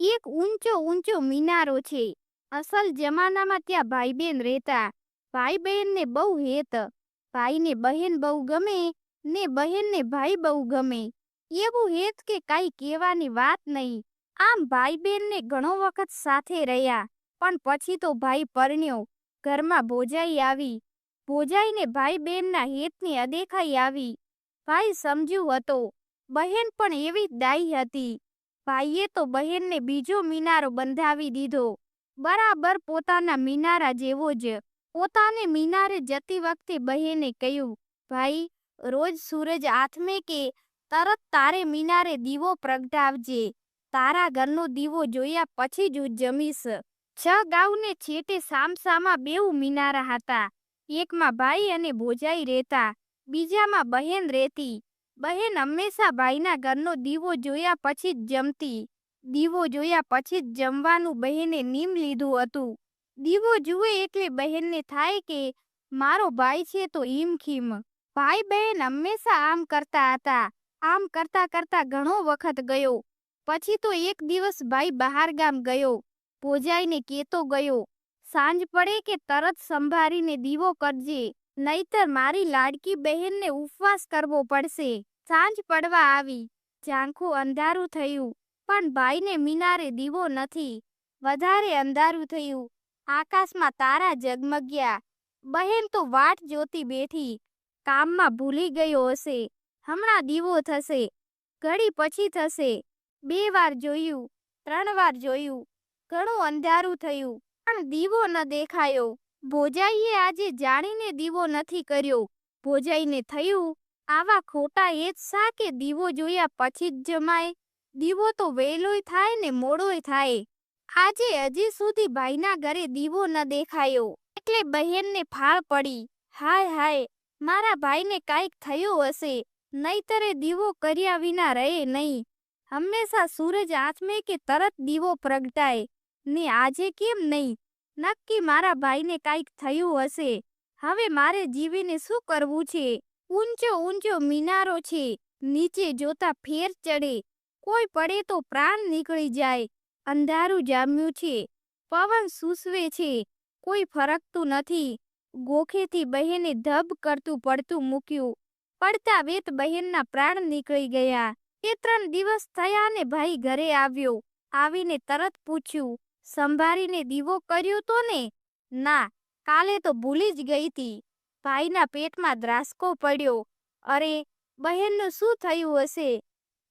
એક ઊંચો ઊંચો મિનારો છે. અસલ જમાનામાં ત્યાં ભાઈ બહેન રહેતા. ભાઈ બહેનને બહુ હેત. ભાઈને બહેન બહુ ગમે ને બહેનને ભાઈ બહુ ગમે. એવું હેત કે કાંઈ કહેવાની વાત નહીં. આમ ભાઈ બહેનને ઘણો વખત સાથે રહ્યા, પણ પછી તો ભાઈ પરણ્યો. ઘરમાં ભોજાઈ આવી. ભોજાઈને ભાઈ બહેનના હેતની અદેખાઈ આવી. ભાઈ સમજ્યું હતો. બહેન પણ એવી દાઈ હતી. ભાઈએ તો બહેનને બીજો મિનારો બંધાવી દીધો. બરાબર પોતાના મિનારા જેવો જ. પોતાને મિનારે જતી વખતે બહેને કહ્યું, ભાઈ, રોજ સૂરજ આથમે કે તરત તારે મિનારે દીવો પ્રગટાવજે. તારા ઘરનો દીવો જોયા પછી જ જમીશ. છ ગાઉને છેટે સામસામા બેઉ મિનારા હતા. એકમાં ભાઈ અને ભોજાઈ રહેતા. બીજામાં બહેન રહેતી. બહેન હંમેશા ભાઈના ઘરનો દીવો જોયા પછી જ જમતી. દીવો જોયા પછી જ જમવાનું બહેને નીમ લીધું હતું. દીવો જુએ એટલે બહેનને થાય કે, મારો ભાઈ છે તો ઈમખીમ ભાઈ બહેન હંમેશા આમ કરતા હતા. આમ કરતા કરતા ઘણો વખત ગયો. પછી તો એક દિવસ ભાઈ બહાર ગામ ગયો. ભોજાઈને કેતો ગયો, સાંજ પડે કે તરત સંભાળીને દીવો કરજે, નહીતર મારી લાડકી બહેનને ઉપવાસ કરવો પડશે. સાંજ પડવા આવી. ઝાંખું અંધારું થયું, પણ ભાઈને મિનારે દીવો નથી. વધારે અંધારું થયું. આકાશમાં તારા ઝગમગ્યા. બહેન તો વાટ જોતી બેઠી. કામમાં ભૂલી ગયો હશે. હમણાં દીવો થશે. ઘડી પછી થશે. બે વાર જોયું, ત્રણ વાર જોયું. ઘણું અંધારું થયું, પણ દીવો ન દેખાયો. ભોજાઈએ આજે જાણીને દીવો નથી કર્યો. ભોજાઈને થયું આવા ખોટા એ જ કે દીવો જોયા પછી જ જમાય? દીવો તો વહેલોય થાય ને મોડોય થાય. આજે હજી સુધી ભાઈના ઘરે દીવો ન દેખાયો. એટલે બહેનને ફાળ પડી. હાય હાય, મારા ભાઈને કાંઈક થયું હશે. નહીતરે દીવો કર્યા વિના રહે નહીં. હંમેશા સૂરજ આથમે કે તરત દીવો પ્રગટાય. ને આજે કેમ નહીં? નક્કી મારા ભાઈને કાંઈક થયું હશે. હવે મારે જીવીને શું કરવું છે? ઊંચો ઊંચો મિનારો છે. નીચે જોતા ફેર ચડે. કોઈ પડે તો પ્રાણ નીકળી જાય. અંધારું જામ્યું છે. પવન સૂસવે છે. કોઈ ફરકતું નથી. ગોખેથી બહેને ધબ કરતું પડતું મૂક્યું. પડતા વેત બહેનના પ્રાણ નીકળી ગયા. એ ત્રણ દિવસ થયા ને ભાઈ ઘરે આવ્યો. આવીને તરત પૂછ્યું, સંભાળીને દીવો કર્યો તો ને? ના, કાલે તો ભૂલી જ ગઈ હતી ભાઈના પેટમાં દ્રાસકો પડ્યો. અરે, બહેનનું શું થયું હશે?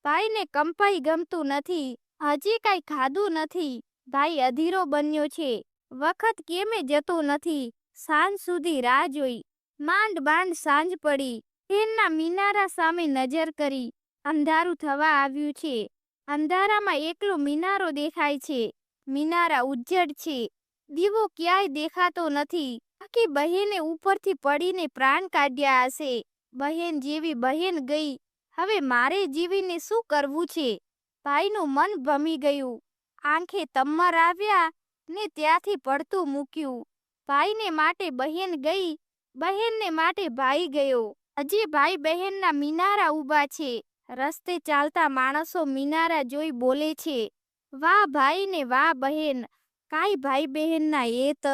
ભાઈને કંપાઈ ગમતું નથી. હજી કાંઈ ખાધું નથી. ભાઈ અધીરો બન્યો છે. વખત કેમે જતો નથી. સાંજ સુધી રાહ જોઈ. માંડ માંડ સાંજ પડી. એના મિનારા સામે નજર કરી. અંધારું થવા આવ્યું છે. અંધારામાં એકલો મિનારો દેખાય છે. મિનારા ઉજ્જડ છે. દીવો ક્યાંય દેખાતો નથી. આખી બહેને ઉપરથી પડીને પ્રાણ કાઢ્યા હશે. બહેન જેવી બહેન ગઈ. હવે મારે જીવીને શું કરવું છે? ભાઈનું મન ભમી ગયું. આંખે તમ્મર આવ્યા ને ત્યાંથી પડતું મૂક્યું. ભાઈને માટે બહેન ગઈ. બહેનને માટે ભાઈ ગયો. હજી ભાઈ બહેનના મિનારા ઊભા છે. રસ્તે ચાલતા માણસો મિનારા જોઈ બોલે છે. વાહ ભાઈ ને વાહ બહેન. કાંઈ ભાઈ બહેનના એત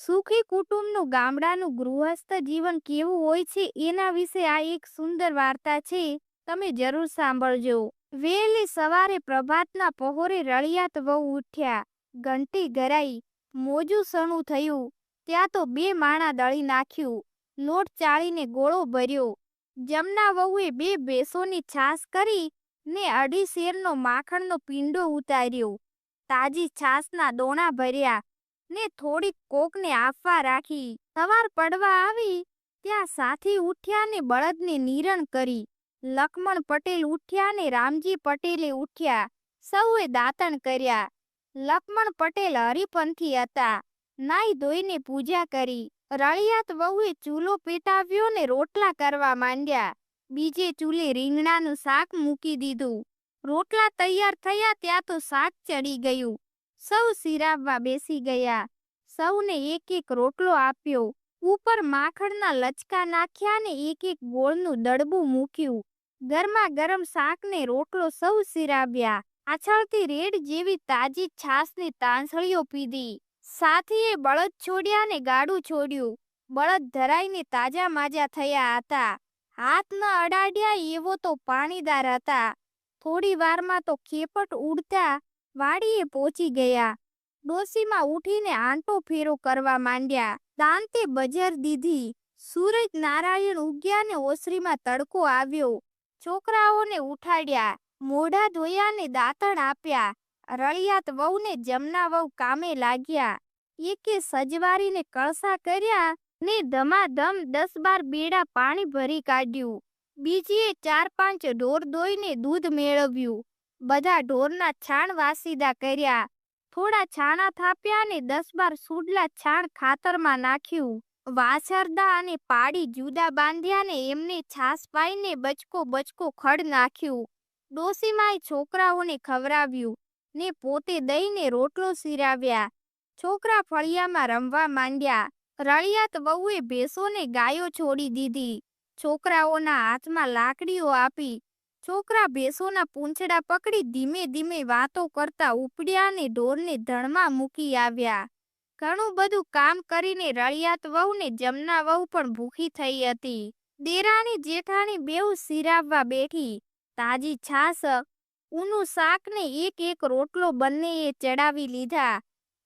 સુખી કુટુંબનું ગામડાનું ગૃહસ્થ જીવન કેવું હોય છે એના વિશે આ એક સુંદર વાર્તા છે. તમે જરૂર સાંભળજો. વહેલી સવારે પ્રભાતના પહોરે રળિયાત વહુ ઉઠ્યા. ઘંટી ગરાઈ મોજું સણું થયું. ત્યાં તો બે માણા દળી નાખ્યું. લોટ ચાળીને ગોળો ભર્યો. જમના વહુએ બે ભેંસોની છાસ કરી ને અઢી શેરનો માખણનો પીંડો ઉતાર્યો. તાજી છાસના દોણા ભર્યા. ને થોડીક કોકને આપવા રાખી. સવાર પડવા આવી, ત્યાં સાથી ઉઠ્યા ને બળદને નિરણ કરી. લક્ષ્મણ પટેલ ઉઠ્યા ને રામજી પટેલે ઉઠ્યા. સૌએ દાંતણ કર્યા. લક્ષ્મણ પટેલ હરિપંથી હતા. નાઈ ધોઈને પૂજા કરી. રળિયાત વહુએ ચૂલો પેટાવ્યો ને રોટલા કરવા માંડ્યા. બીજે ચૂલે રીંગણાનું શાક મૂકી દીધું. રોટલા તૈયાર થયા ત્યાં તો શાક ચડી ગયું. સૌ સિરાવવા બેસી ગયા. સૌને એક એક રોટલો આપ્યો. ઉપર માખણના લચકા નાખ્યા ને એક એક ગોળનું દડબું મૂક્યું. ગરમા ગરમ શાકને રોટલો સૌ સિરાવ્યા પાછળથી રેડ જેવી તાજી છાસની તાંસળીઓ પીધી. સાથીએ બળદ છોડ્યા ને ગાડું છોડ્યું. બળદ ધરાઈને તાજા માજા થયા હતા. હાથ ન અડાડ્યા એવો તો પાણીદાર હતા. થોડી વારમાં તો ખેપટ ઉડતા વાડીએ પહોંચી ગયા. ડોસીમાં ઉઠીને આંટો ફેરો કરવા માંડ્યા. દાંતે બજર દીધી. સૂરજ નારાયણ ઉગ્યા ને ઓસરીમાં તડકો આવ્યો. છોકરાઓને ઉઠાડ્યા. મોઢા ધોયા ને દાંતણ આપ્યા. રળિયાત વહુને જમના વહુ કામે લાગ્યા. એકે સજવારીને કળસા કર્યા ને ધમાધમ દસ બાર બેડા પાણી ભરી કાઢ્યું. બીજીએ ચાર પાંચ ઢોર દોઈને દૂધ મેળવ્યું. બધા ઢોરના છાણ વાસીદા કર્યા. થોડા છાણા થાપ્યા અને દસ બાર સુડલા છાણ ખાતરમાં નાખ્યું. વાછરદા અને પાડી જુદા બાંધ્યા ને એમને છાસ પાઈને બચકો બચકો ખડ નાખ્યું. ડોસીમાએ છોકરાઓને ખવરાવ્યું ને પોતે દઈને રોટલો સિરાવ્યા. છોકરા ફળિયામાં રમવા માંડ્યા. રળિયાત વહુએ ભેંસોને ગાયો છોડી દીધી. છોકરાઓના હાથમાં લાકડીઓ આપી. છોકરા ભેંસોના પૂંછડા પકડી ધીમે ધીમે વાતો કરતા ઉપડ્યા અને ઢોરને ધણમાં મૂકી આવ્યા. ઘણું બધું કામ કરીને રળિયાત વહુને જમના વહુ પણ ભૂખી થઈ હતી. દેરાણી જેઠાણી બેઉ સિરાવવા બેઠી. તાજી છાસ, ઊનું શાક ને એક એક રોટલો બંનેએ ચડાવી લીધા.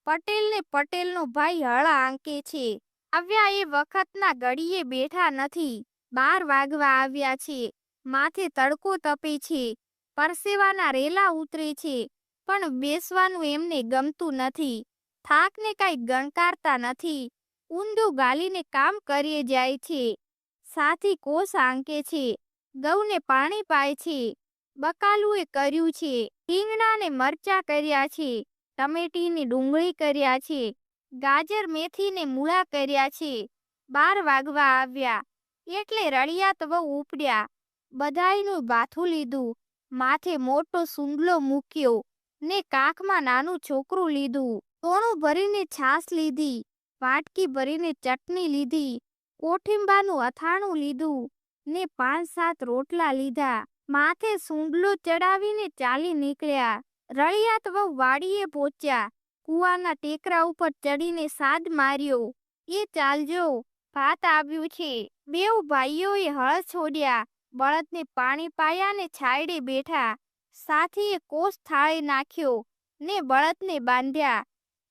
પટેલ ને પટેલનો ભાઈ હળ આંકે છે. આવ્યા એ વખતના ઘડીએ બેઠા નથી. બાર વાગવા આવ્યા છે. માથે તડકો તપે છે, પરસેવાના રેલા ઉતરે છે, પણ બેસવાનું એમને ગમતું નથી. થાકને કાંઈ ગણકારતા નથી. ઊંધું ગાલીને કામ કરીએ જાય છે. સાથી કોષ આંકે છે. ગૌને પાણી પાય છે. બકાલુએ કર્યું છે. રીંગણાને મરચા કર્યા છે. ટમેટીની ડુંગળી કર્યા છે. ગાજર મેથીને મૂળા કર્યા છે. બાર વાગવા આવ્યા. એટલે રળિયાત વહુ ઉપડ્યા. બધાયનું બાથું લીધું, માથે મોટો સુંડલો મૂક્યો ને કાખમાં નાનું છોકરું લીધું. તોણું ભરીને છાસ લીધી, વાટકી ભરીને ચટણી લીધી, કોઠીંબાનું અથાણું લીધું ને પાંચ સાત રોટલા લીધા. માથે સુંડલો ચડાવીને ચાલી નીકળ્યા. રળિયાત વહુ વાડીએ પહોંચ્યા. કુવાના ટેકરા ઉપર ચડીને સાદ માર્યો. એ ચાલજો, ભાત આવ્યું છે. બેઉ ભાઈઓએ હળ છોડ્યા. બળદને પાણી પાયા ને છાયડે બેઠા. સાથીએ કોષ થાળી નાખ્યો ને બળદને બાંધ્યા.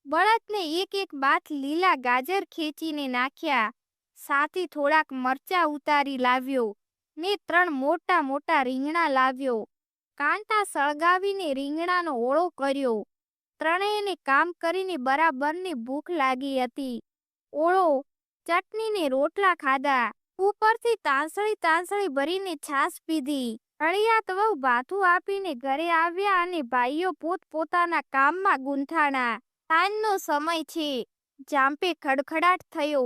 બળદને એક એક બાથ લીલા ગાજર ખેંચીને નાખ્યા. સાથી થોડાક મરચા ઉતારી લાવ્યો ને ત્રણ મોટા મોટા રીંગણા લાવ્યો. કાંટા સળગાવીને રીંગણાનો ઓળો કર્યો. ત્રણેયને કામ કરીને બરાબરની ભૂખ લાગી હતી. ઓળો, ચટણીને રોટલા ખાધા. ઉપરથી તાંસળી તાંસળી ભરીને છાશ પીધી. અળિયાત વહુ ભાથું આપીને ઘરે આવ્યા અને ભાઈઓ પોત પોતાના કામમાં ગૂંથાણા. સાંજનો સમય છે. જાંપે ખડખડાટ થયો.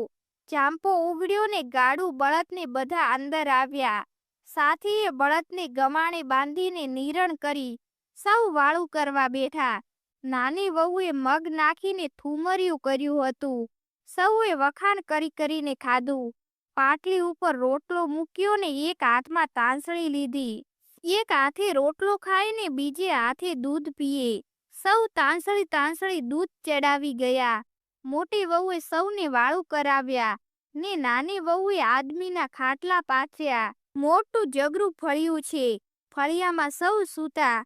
જાંપો ઉગડ્યો ને ગાડું બળદને બધા અંદર આવ્યા. સાથીએ બળદને ગમાણે બાંધીને નીરણ કરી. સૌ વાળું કરવા બેઠા. નાની વહુએ મગ નાખીને થુમરિયું કર્યું હતું. સૌએ વખાણ કરી કરીને ખાધું. પાટલી ઉપર રોટલો મૂક્યો ને એક હાથમાં તાંસળી લીધી. એક હાથે રોટલો ખાય ને બીજે હાથે દૂધ પીએ. સૌ તાંસળી તાંસળી દૂધ ચડાવી ગયા. મોટી વહુએ સૌને વાળું કરાવ્યા ને નાની વહુએ આદમીના ખાટલા પાથર્યા. મોટું જગરું ફળ્યું છે. ફળિયામાં સૌ સૂતા.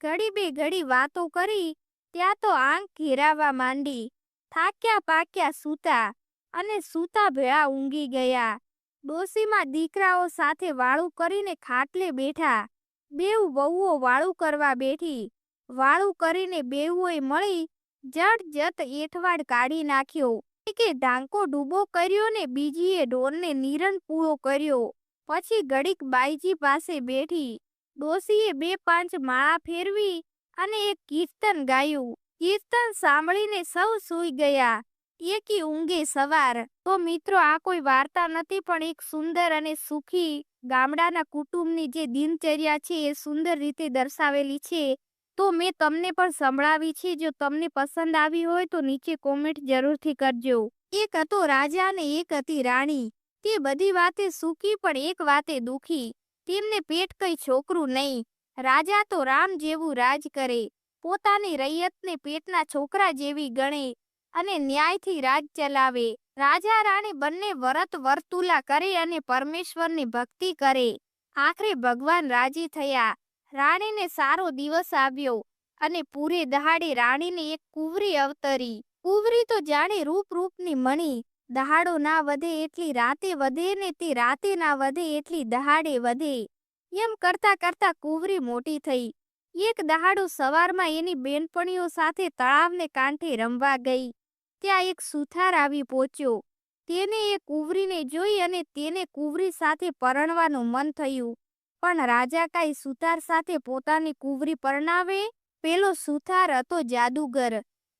ઘડી બે ઘડી વાતો કરી, ત્યાં તો આંખ ઘેરાવા માંડી. થાક્યા પાક્યા સૂતા. અને સૂતા ભેળા ઊંઘી ગયા. ડોસીમાં દીકરાઓ સાથે વાળું કરીને ખાટલે બેઠા. બેઉ વહુઓ વાળું કરવા બેઠી. વાળું કરીને બેઉએ મળી જટ જત એઠવાડ કાઢી નાખ્યો. કે ઢાંકો ડૂબો કર્યો ને બીજીએ ઢોરને નીરણ પૂરો કર્યો. પછી ઘડીક બાઈજી પાસે બેઠી. ડોસીએ બે પાંચ માળા ફેરવી અને એક કીર્તન ગાયું. કીર્તન સાંભળીને સૌ સૂઈ ગયા. એકી ઊંઘે સવાર. તો મિત્રો, આ કોઈ વાર્તા નથી, પણ એક સુંદર અને સુખી ગામડાના કુટુંબની જે દિનચર્યા છે, એ સુંદર રીતે દર્શાવેલી છે. તો મેં તમને પણ સંભળાવી છે, જો તમને પસંદ આવી હોય, તો નીચે કોમેન્ટ જરૂરથી કરજો. એક હતો રાજા અને એક હતી રાણી. તે બધી વાતે સુખી, પણ એક વાતે દુખી. તેમને પેટ કઈ છોકરું નહીં. રાજા તો રામ જેવું રાજ કરે. પોતાની રૈયતને પેટના છોકરા જેવી ગણે. અને ન્યાયથી રાજ ચલાવે. રાજા રાણી બંને વરત વર્તુલા કરે અને પરમેશ્વરની ભક્તિ કરે. આખરે ભગવાન રાજી થયા. રાણીને સારો દિવસ આવ્યો અને પૂરે દહાડે રાણીને એક કુંવરી અવતરી. કુંવરી તો જાણે રૂપ રૂપની મણી. દહાડો ના વધે એટલી રાતે વધે ને તે રાતે ના વધે એટલી દહાડે વધે. એમ કરતા કરતા કુંવરી મોટી થઈ. એક દહાડો સવારમાં એની બેનપણીઓ સાથે તળાવને કાંઠે રમવા ગઈ. ત્યાં એક સુથાર આવી પહોંચ્યો. તેને એ કુંવરીને જોઈ અને તેને કુંવરી સાથે પરણવાનું મન થયું. પણ રાજા કાંઈ સુથાર સાથે પોતાની કુંવરી પરણાવે? પેલો સુથાર હતો જાદુગર.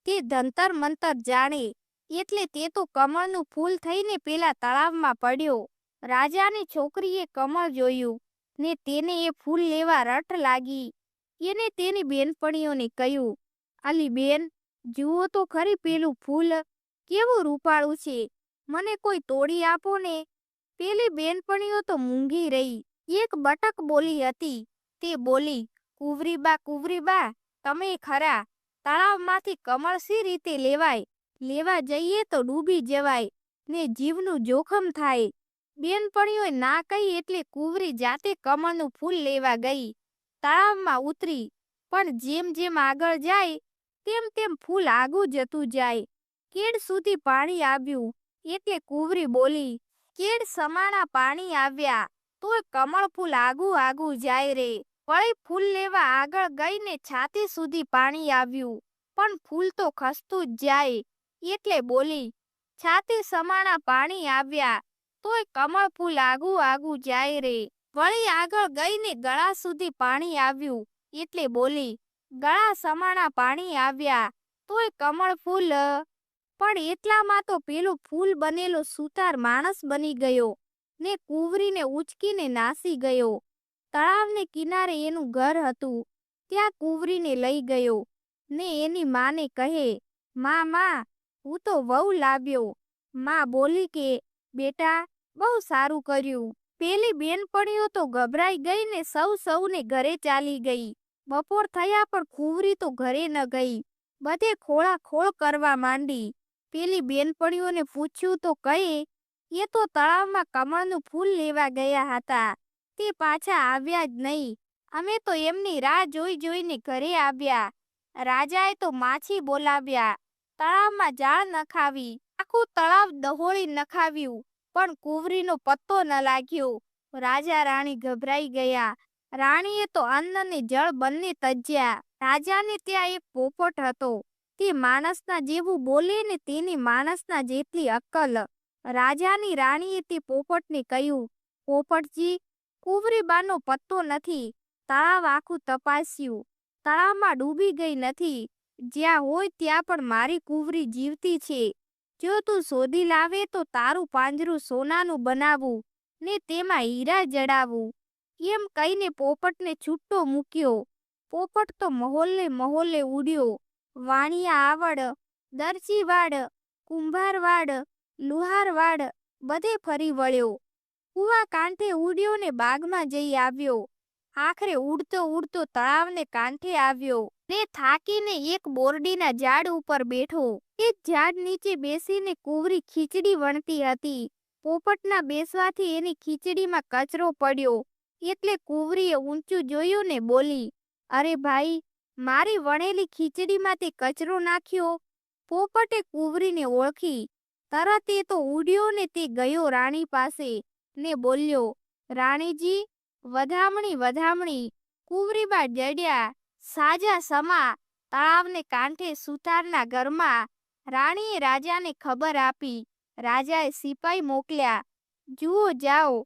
તે ધંતર મંતર જાણે. એટલે તે તો કમળનું ફૂલ થઈને પેલા તળાવમાં પડ્યો. રાજાની છોકરીએ કમળ જોયું ને તેને એ ફૂલ લેવા રટ લાગી. એને તેની બેનપણીઓને કહ્યું, અલી બેન જુઓ તો ખરી પેલું ફૂલ કેવું રૂપાળું છે. મને કોઈ તોડી આપો ને. પેલી બેનપણીઓ તો મૂંગી રહી. એક બટક બોલી હતી. તે બોલી કુવરીબા કુવરીબા તમે ખરા. તળાવમાંથી કમળ સી રીતે લેવાય? લેવા જઈએ તો ડૂબી જવાય ને જીવનું જોખમ થાય. બેનપણીઓએ ના કહી એટલે કુંવરી જાતે કમળનું ફૂલ લેવા ગઈ. તળાવમાં ઉતરી, પણ જેમ જેમ આગળ જાય તેમ તેમ ફૂલ આગું જતું જાય. કેડ સુધી પાણી આવ્યું એટલે કુંવરી બોલી કેડ સમાણા પાણી આવ્યા, તોય કમળ ફૂલ આગું આગું જાય રે. વળી ફૂલ લેવા આગળ ગઈને છાતી સુધી પાણી આવ્યું, પણ ફૂલ તો ખસતું જ જાય. એટલે બોલી, છાતી સમાણા પાણી આવ્યા, તોય કમળ ફૂલ આગું આગું જાય રે. વળી આગળ ગઈને ગળા સુધી પાણી આવ્યું. એટલે બોલી ગળા સમાણા પાણી આવ્યા. તોય કમળ ફૂલ. પણ એટલામાં તો પેલો ફૂલ બનેલો સુતાર માણસ બની ગયો ને કુંવરીને ઉચકીને નાસી ગયો. તળાવને કિનારે એનું ઘર હતું. ત્યાં કુંવરીને લઈ ગયો ને એની માને કહે, મા મા, હું તો વહુ લાવ્યો. માં બોલી કે, બેટા, બહુ સારું કર્યું. પેલી બેનપણીઓ તો ગભરાઈ ગઈ ને સૌ સૌને ઘરે ચાલી ગઈ. બપોર થયા પણ ખુવરી તો ઘરે ન ગઈ. બધે ખોળા ખોળ કરવા માંડી. પેલી બેનપણીઓને પૂછ્યું તો કહે, એ તો તળાવમાં કમળનું ફૂલ લેવા ગયા હતા. તે પાછા આવ્યા જ નહીં. અમે તો એમની રાહ જોઈ જોઈને ઘરે આવ્યા. રાજાએ તો માછી બોલાવ્યા. તળાવમાં જાળ નખાવી આખું તળાવ દહોળી નખાવ્યું પણ કુંવરીનો પત્તો ન લાગ્યો. રાજા રાણી ગભરાઈ ગયા. રાણીએ તો અન્ન ને જળ બંને તજ્યા. રાજાને ત્યાં એક પોપટ હતો. તે માણસના જેવું બોલે ને તેની માણસના જેટલી અક્કલ. રાજાની રાણીએ તે પોપટને કહ્યું, પોપટજી, કુંવરીબાનો પત્તો નથી. તળાવ આખું તપાસ્યું. તળાવમાં ડૂબી ગઈ નથી. જ્યાં હોય ત્યાં પણ મારી કુંવરી જીવતી છે. જો તું શોધી લાવે તો તારું પાંજરું સોનાનું બનાવું ને તેમાં હીરા જડાવું. એમ કહીને પોપટને છૂટો મૂક્યો. પોપટ તો મહોલ્લે મહોલ્લે ઉડ્યો. વાણિયા આવડ, દરજીવાડ, કુંભારવાડ, લુહારવાડ બધે ફરી વળ્યો. કુવા કાંઠે ઉડ્યો ને બાગમાં જઈ આવ્યો. આખરે ઉડતો ઉડતો તળાવને કાંઠે આવ્યો. ને થાકીને એક બોરડીના ઝાડ ઉપર બેઠો. એક ઝાડ નીચે બેસીને કુવરી ખીચડી વણતી હતી. પોપટના બેસવાથી એની ખીચડીમાં કચરો પડ્યો. એટલે કુંવરીએ ઊંચું જોયું ને બોલી, અરે ભાઈ, મારી વણેલી ખીચડીમાં તે કચરો નાખ્યો. પોપટે કુંવરીને ઓળખી. તરત એ તો ઉડ્યો ને તે ગયો રાણી પાસે ને બોલ્યો, રાણીજી, વધામણી વધામણી. કુંવરીબા જડ્યા. સાજા સમા તળાવને કાંઠે સુતારના ઘરમાં રાણીએ રાજાને ખબર આપી. રાજાએ સિપાઈ મોકલ્યા, જુઓ, જાઓ.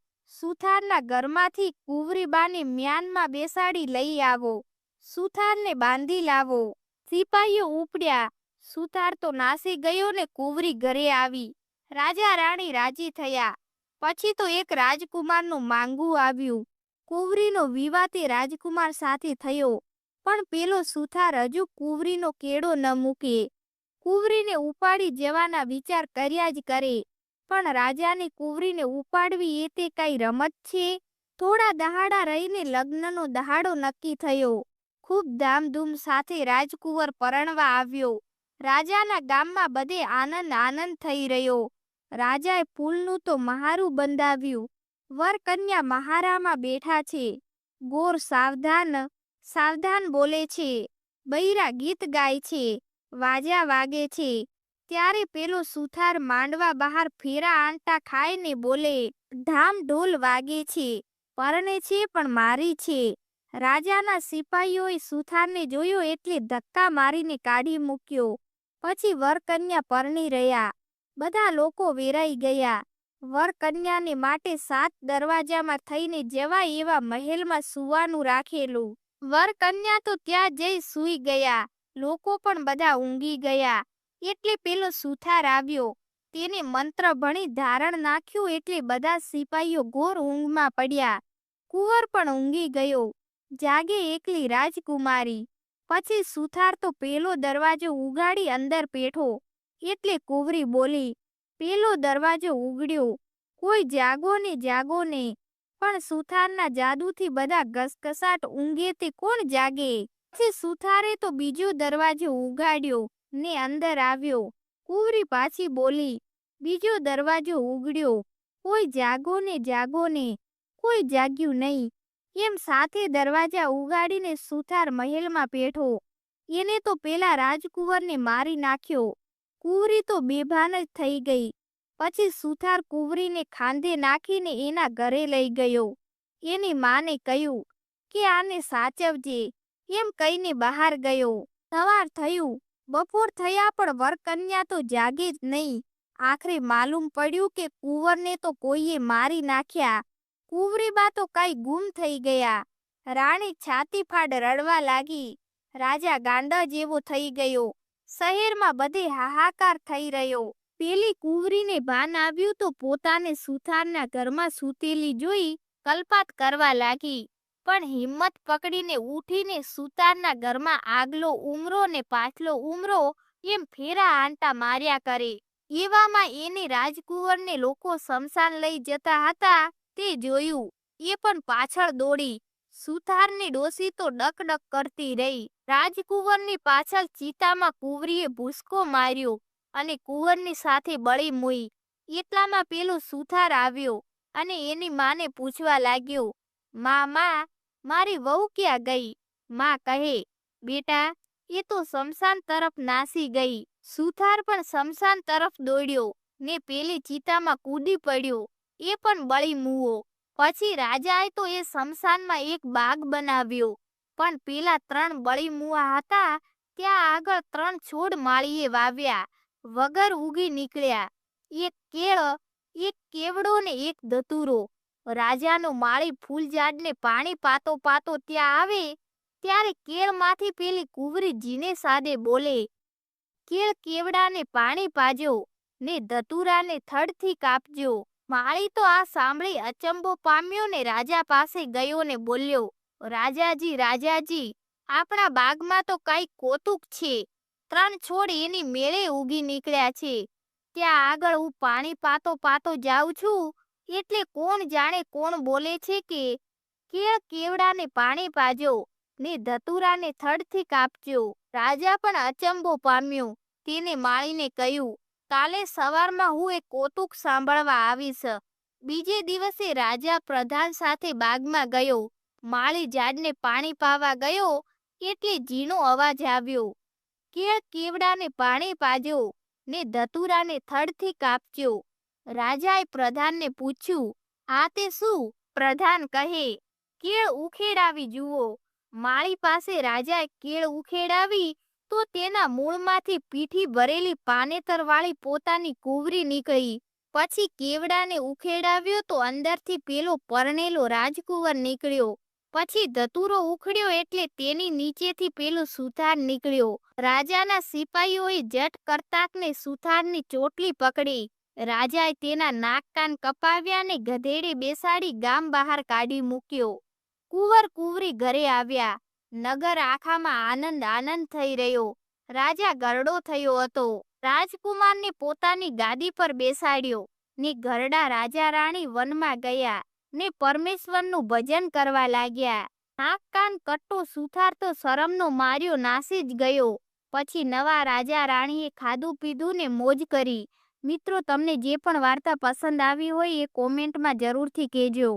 સુથારના ઘરમાંથી કુંવરીબાને મ્યાનમાં બેસાડી લઈ આવો. સુથારને બાંધી લાવો. સિપાહીઓ ઉપડ્યા. સુથાર તો નાસી ગયો ને કુંવરી ઘરે આવી. રાજા રાણી રાજી થયા. પછી તો એક રાજકુમારનું માંગવું આવ્યું. કુંવરીનો વિવાહ તે રાજકુમાર સાથે થયો. પણ પેલો સુથાર હજુ કુંવરીનો કેડો ન મૂકે. કુંવરીને ઉપાડી જવાના વિચાર કર્યા જ કરે. પણ રાજાને કુંવરીને ઉપાડવી એ તે કઈ રમત છે? થોડા દહાડા રહીને લગ્નનો દહાડો નક્કી થયો. ખૂબ ધામધૂમ સાથે રાજકુંવર પરણવા આવ્યો. રાજાના ગામમાં બધે આનંદ આનંદ થઈ રહ્યો. રાજાએ પુલનું તો મહારું બંધાવ્યું. વર કન્યા મહારામાં બેઠા છે. ગોર સાવધાન સાવધાન બોલે છે. બૈરા ગીત ગાય છે. વાજા વાગે છે. ત્યારે પેલો સુથાર માંડવા બહાર ફેરા આંટા ખાઈને બોલે, ધામ ઢોલ વાગે છે, પરણે છે પણ મારી છે. રાજાના સિપાહીઓએ સુથારને જોયો એટલે ધક્કા મારીને કાઢી મૂક્યો. પછી વરકન્યા પરણી રહ્યા. બધા લોકો વેરાઈ ગયા. વરકન્યાને માટે સાત દરવાજામાં થઈને જવા એવા મહેલમાં સુવાનું રાખેલું. વરકન્યા તો ત્યાં જઈ સૂઈ ગયા. લોકો પણ બધા ઊંઘી ગયા. એટલે પેલો સુથાર આવ્યો. તેને મંત્ર ભણી ધારણ નાખ્યું એટલે બધા સિપાહીઓ ઘોર ઊંઘમાં પડ્યા. કુંવર પણ ઊંઘી ગયો. જાગે એકલી રાજકુમારી. પછી સુથાર તો પેલો દરવાજો ઉગાડી અંદર પેઠો એટલે કુંવરી બોલી, પેલો દરવાજો ઉગડ્યો કોઈ જાગો ને જાગો ને. પણ સુથારના જાદુથી બધા ઘસઘસાટ ઊંઘે તે કોણ જાગે? પછી સુથારે તો બીજો દરવાજો ઉગાડ્યો ને અંદર આવ્યો. કુંવરી પાછી બોલી, બીજો દરવાજો ઉગડ્યો કોઈ જાગો ને જાગો ને. કોઈ જાગ્યું નહીં. એમ સાથે દરવાજા ઉગાડીને સુથાર મહેલમાં પેઠો એને તો પેલા રાજકુંવરને મારી નાખ્યો. કુંવરી તો બેભાન જ થઈ ગઈ. પછી સુથાર કુંવરીને ખાંધે નાખીને એના ઘરે લઈ ગયો. એની માને કહ્યું કે આને સાચવજે. એમ કહીને બહાર ગયો. સવાર થયું. બપોર થયા પણ વરકન્યા તો જાગે જ નહીં. આખરે માલુમ પડ્યું કે કુંવરને તો કોઈએ મારી નાખ્યા. કુંવરીબા તો કાંઈ ગુમ થઈ ગયા. રાણી છાતી ફાડ રડવા લાગી. રાજા ગાંડા જેવો થઈ ગયો. શહેરમાં બધે હાહાકાર થઈ રહ્યો. પેલી કુંવરીને ભાન આવ્યું તો પોતાને સુથારના ઘરમાં સૂતેલી જોઈ કલ્પાત કરવા લાગી. પણ હિંમત પકડીને ઉઠીને સુતારના ઘરમાં આગલો ઉમરો ને પાછલો ઉમરો એમ ફેરા આંટા માર્યા કરે. એવામાં એને રાજકુંવરને લોકો શમશાન લઈ જતા હતા તે જોયું. એ પણ પાછળ દોડી. સુથારની ડોસી તો ડકડક કરતી રહી. રાજકુંવરની પાછળ ચિતામાં કુંવરીએ ભૂસકો માર્યો અને કુંવરની સાથે બળી મૂઈ. એટલામાં પેલો સુથાર આવ્યો અને એની માને પૂછવા લાગ્યો મા મા મારી વહુ ક્યાં ગઈ? માં કહે, બેટા, એ તો શમશાન તરફ નાસી ગઈ. સુથાર પણ શમશાન તરફ દોડ્યો ને પેલી ચિતામાં કૂદી પડ્યો. એ પણ બળી મૂવો. પછી રાજાએ તો એ શમશાનમાં એક બાગ બનાવ્યો. પણ પેલા ત્રણ બળી મૂવા હતા, ત્યાં આગળ ત્રણ છોડ માળીએ વાવ્યા. વગર ઉગી નીકળ્યા. એક કેળ, એક કેવડો ને એક દતુરો રાજાનો માળી ફૂલઝાડને પાણી પાતો પાતો ત્યાં આવે, ત્યારે કેળમાંથી પેલી કુંવરી જીને સાદે બોલે, કેળ કેવડાને પાણી પાજો, ને દતુરાને થડથી કાપજો. માળી તો આ સાંભળી અચંબો પામ્યો ને રાજા પાસે ગયો ને બોલ્યો, રાજાજી રાજાજી, આપણા બાગમાં તો કઈ કોતુક છે. ત્રણ છોડ એની મેળે ઉગી નીકળ્યા છે. ત્યાં આગળ હું પાણી પાતો પાતો જાઉં છું એટલે કોણ જાણે કોણ બોલે છે કે કેળ કેવડાને પાણી પાજો ને ધતુરાને થડથી કાપજો. રાજા પણ અચંબો પામ્યો. તેને માળીને કહ્યું, કાલે સવારમાં હું એક કોતુક સાંભળવા આવીશ. બીજે દિવસે રાજા પ્રધાન સાથે બાગમાં ગયો. માળી ઝાડને પાણી પાવા ગયો એટલે ઝીણો અવાજ આવ્યો. કેળ કેવડાને પાણી પાજો ને ધતુરાને થડથી કાપજો. રાજાએ પ્રધાનને પૂછ્યું, આ તે શું? પ્રધાન કહે, કેળ ઉખેડાવી જુઓ. માળી પાસે રાજાએ કેળ ઉખેડાવી તો તેના મૂળમાંથી પીઠી ભરેલી પાનેતરવાળી પોતાની કુવરી નીકળી. પછી કેવડાને ઉખેડાવ્યો તો અંદરથી પેલો પરણેલો રાજકુંવર નીકળ્યો. પછી ધતુરો ઉખડ્યો એટલે તેની નીચેથી પેલો સુથાર નીકળ્યો. રાજાના સિપાહીઓએ જટ કરતાકને સુથારની ચોટલી પકડી. રાજાએ તેના નાક કાન કપાવ્યા ને ગધેડે બેસાડી ગામ બહાર કાઢી મૂક્યો. કુંવર કુંવરી ઘરે આવ્યા. નગર આખામાં આનંદ આનંદ થઈ રહ્યો. રાજા ગરડો થયો હતો. રાજકુમારને પોતાની ગાદી પર બેસાડ્યો. ને ગરડા રાજા રાણી વનમાં ગયા ને પરમેશ્વરનું ભજન કરવા લાગ્યા. નાક કાન કટ્ટો સુથાર તો શરમનો માર્યો નાસી જ ગયો. પછી નવા રાજા રાણીએ ખાધું પીધું ને મોજ કરી. મિત્રો તમને જે પણ વાર્તા પસંદ આવી હોય એ કોમેન્ટમાં જરૂરથી કહેજો.